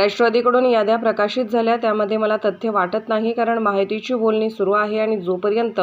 राष्ट्रवादीकडून याद्या प्रकाशित झाल्या. त्यामध्ये मला तथ्य वाटत नाही कारण माहितीची बोलणी सुरू आहे आणि जोपर्यंत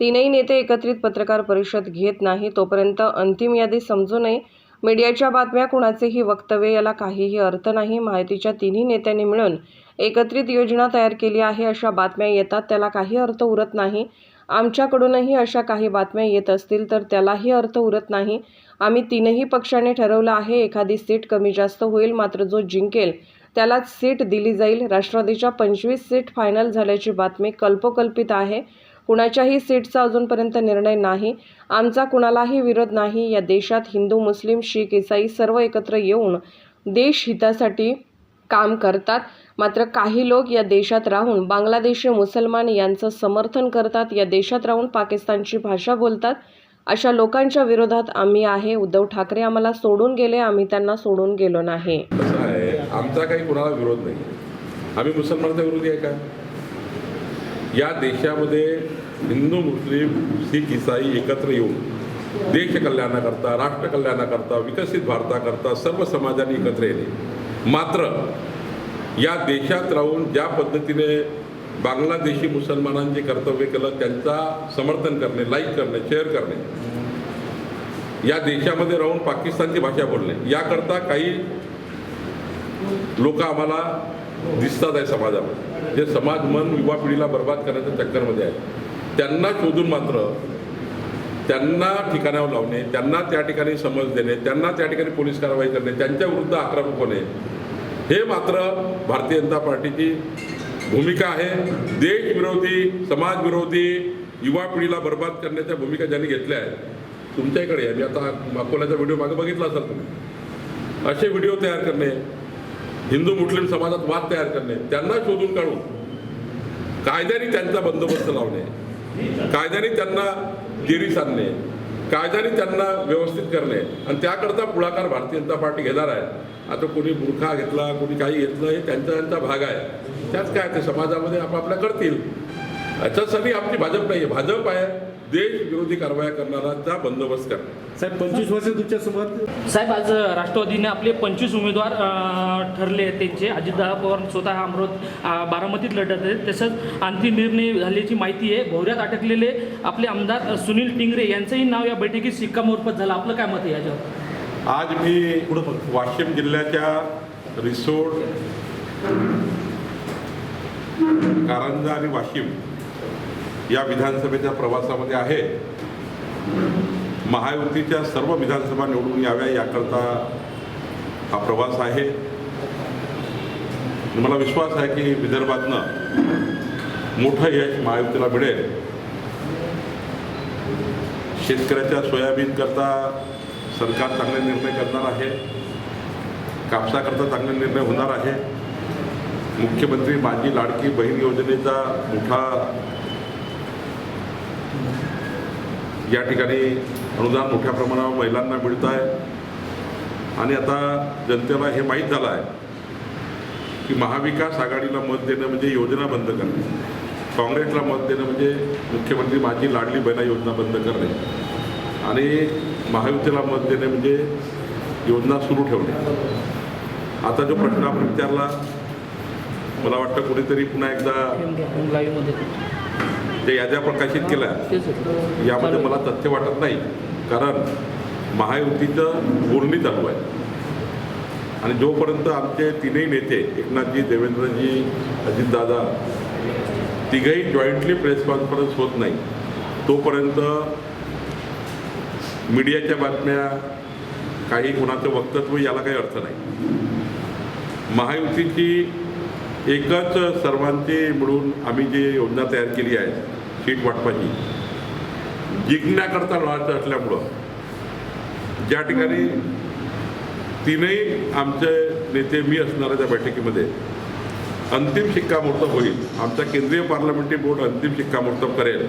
तीनही नेते एकत्रित पत्रकार परिषद घेत नाही तोपर्यंत अंतिम यादी समजू नये. मीडियाच्या बातम्या कुणाचेही वक्तव्य याला काहीही अर्थ नाही. माहितीच्या तिन्ही नेत्यांनी मिळून एकत्रित योजना तयार केली आहे. अशा बातम्या येतात त्याला काही अर्थ उरत नाही. आमच्याकडूनही अशा काही बातम्या येत असतील तर त्यालाही अर्थ उरत नाही. आम्ही तीनही पक्षाने ठरवलं आहे एखादी सीट कमी जास्त होईल मात्र जो जिंकेल त्यालाच सीट दिली जाईल. राष्ट्रवादीच्या पंचवीस सीट फायनल झाल्याची बातमी कल्पकल्पित आहे. कुणाच्याही सीटचा अजूनपर्यंत निर्णय नाही. आमचा कुणालाही विरोध नाही. या देशात हिंदू मुस्लिम शीख इसाई सर्व एकत्र येऊन देश हितासाठी काम करतात. मात्र काही लोक या देशात राहून बांगलादेशी मुसलमान यांचं समर्थन करतात. या देशात राहून पाकिस्तानची भाषा बोलतात. अशा लोकांच्या विरोधात आम्ही आहे. उद्धव ठाकरे आम्हाला सोडून गेले आम्ही त्यांना सोडून गेलो नाही. आमचा काही कुणाला विरोध नाही. आम्ही मुसलमानाचा विरोधी आहे का? या देशामध्ये हिंदू मुस्लिम शीख इसाई एकत्र येऊन देश कल्याणाकरता राष्ट्र कल्याणाकरता विकसित भारताकरता सर्व समाजाने एकत्र येणे. मात्र या देशात राहून ज्या पद्धतीने बांगलादेशी मुसलमानांनी जे कर्तव्य केलं त्यांचा समर्थन करणे लाईक करणे शेअर करणे. या देशामध्ये राहून पाकिस्तानची भाषा बोलणे. याकरता काही लोक आम्हाला दिसतात आहे समाजामध्ये. जे समाज मन युवा पिढीला बर्बाद करण्याच्या चक्करमध्ये आहे. त्यांना शोधून मात्र त्यांना ठिकाणावर लावणे त्यांना त्या ठिकाणी समज देणे त्यांना त्या ठिकाणी पोलीस कारवाई करणे त्यांच्या विरुद्ध आक्रमक होणे हे मात्र भारतीय जनता पार्टीची भूमिका आहे. देशविरोधी समाजविरोधी युवा पिढीला बर्बाद करण्याच्या भूमिका ज्यांनी घेतल्या आहेत तुमच्याकडे आहे. मी आता अकोल्याचा व्हिडिओ मागे बघितला असाल तुम्ही. असे व्हिडिओ तयार करणे हिंदू मुस्लिम समाजात वाद तयार करणे त्यांना शोधून काढून कायद्याने त्यांचा बंदोबस्त लावणे कायद्याने त्यांना जेरी आणणे कायद्याने त्यांना व्यवस्थित करणे. आणि त्याकरता पुढाकार भारतीय जनता पार्टी घेणार आहे. आता कोणी बुरखा घेतला कोणी काही घेतलं हे त्यांचा त्यांचा भाग आहे. त्यात काय ते समाजामध्ये आपापल्या करतील याच्यासाठी आपली भाजप नाही आहे भाजप आहे देश विरोधी कारवाया करणाराचा बंदोबस्त करणे साहेब पंचवीस वर्ष तुमच्यासोबत साहेब आज राष्ट्रवादीने आपले पंचवीस उमेदवार ठरले आहेत. त्यांचे अजितदादा पवार स्वतः अमरावती अ, बारामतीत लढत आहेत. तसंच अंतिम निर्णय झाल्याची माहिती आहे. भोवऱ्यात अटकलेले आपले आमदार सुनील टिंगरे यांचंही नाव या बैठकीत शिक्कामोर्फत झालं. आपलं काय मत आहे याच्यावर? आज मी वाशिम जिल्ह्याच्या रिसोड कारंजा आणि वाशिम या विधानसभेच्या प्रवासामध्ये आहे. महायुतीच्या सर्व विधानसभा निवडून याव्या याकरता हा प्रवास आहे. मला विश्वास आहे की विदर्भातनं मोठं यश महायुतीला मिळेल. शेतकऱ्याच्या सोयाबीन करता सरकार चांगले निर्णय करणार आहे. कापसाकरता चांगले निर्णय होणार आहे. मुख्यमंत्री माझी लाडकी बहीण योजनेचा मोठा या ठिकाणी अनुदान मोठ्या प्रमाणावर महिलांना मिळत आहे. आणि आता जनतेला हे माहीत झालं आहे की महाविकास आघाडीला मत देणं म्हणजे योजना बंद करणे. काँग्रेसला मत देणं म्हणजे मुख्यमंत्री माझी लाडली बहिणा योजना बंद करणे. आणि महायुतीला मत देणे म्हणजे योजना सुरू ठेवणे. आता जो प्रश्न आपण विचारला मला वाटतं कुणीतरी पुन्हा एकदा ते याद्या प्रकाशित केल्या. यामध्ये मला तथ्य वाटत नाही. कारण महायुतीचं बोलणी चालू आहे. आणि जोपर्यंत आमचे तीनही नेते एकनाथजी देवेंद्रजी अजितदादा तिघही जॉईंटली प्रेस कॉन्फरन्स होत नाही तोपर्यंत मीडियाच्या बातम्या काही कोणाचं वक्तव्य याला काही अर्थ नाही. महायुतीची एकच सर्वांचे मिळून आम्ही जी योजना तयार केली आहे सीट वाटपाची जिंकण्याकरता लढायचं असल्यामुळं ज्या ठिकाणी तीनही आमचे नेते मी असणाऱ्या त्या बैठकीमध्ये अंतिम शिक्कामोर्तब होईल. आमचा केंद्रीय पार्लमेंटरी बोर्ड अंतिम शिक्कामोर्तब करेल.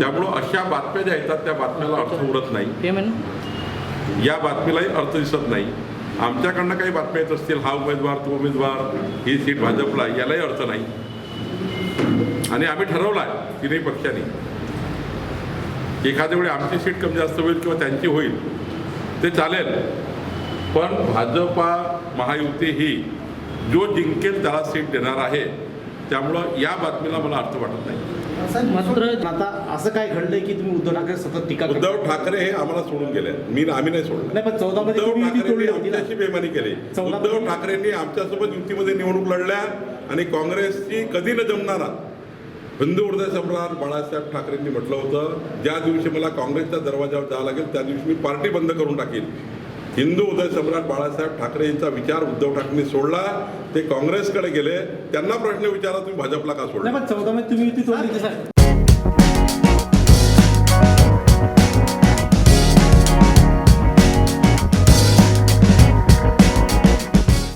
त्यामुळं अशा बातम्या ज्या येतात त्या बातम्याला अर्थ उरत नाही. या बातमीलाही अर्थ दिसत नाही. आमच्याकडनं काही बातम्या येत असतील हा उमेदवार तो उमेदवार ही सीट भाजपला यालाही अर्थ नाही आणि आम्ही ठरवलं आहे तिन्ही पक्षांनी. एखाद्या वेळी आमची सीट कमी जास्त होईल किंवा त्यांची होईल ते चालेल. पण भाजपा महायुती ही जो जिंकेल त्याला सीट देणार आहे त्यामुळं या बातमीला मला अर्थ वाटत नाही. मात्र आता असं काय घडलंय की तुम्ही उद्धव ठाकरे सतत टीका? उद्धव ठाकरे हे आम्हाला सोडून गेले. मी आम्ही नाही सोडलं. नाही पण चौदा मध्ये आमच्याशी बेमानी केली. चौदा उद्धव ठाकरेंनी आमच्यासोबत युतीमध्ये निवडणूक लढल्या आणि काँग्रेसची कधी न जमणारा हिंदू हृदय सम्राट बाळासाहेब ठाकरेंनी म्हटलं होतं ज्या दिवशी मला काँग्रेसच्या दरवाजावर जावं लागेल त्या दिवशी मी पार्टी बंद करून टाकेन. हिंदू उदय सम्राट बाळासाहेब ठाकरे यांचा विचार उद्धव ठाकरे सोडला. ते काँग्रेसकडे गेले. त्यांना प्रश्न विचारा तुम्ही भाजपला का सोडला?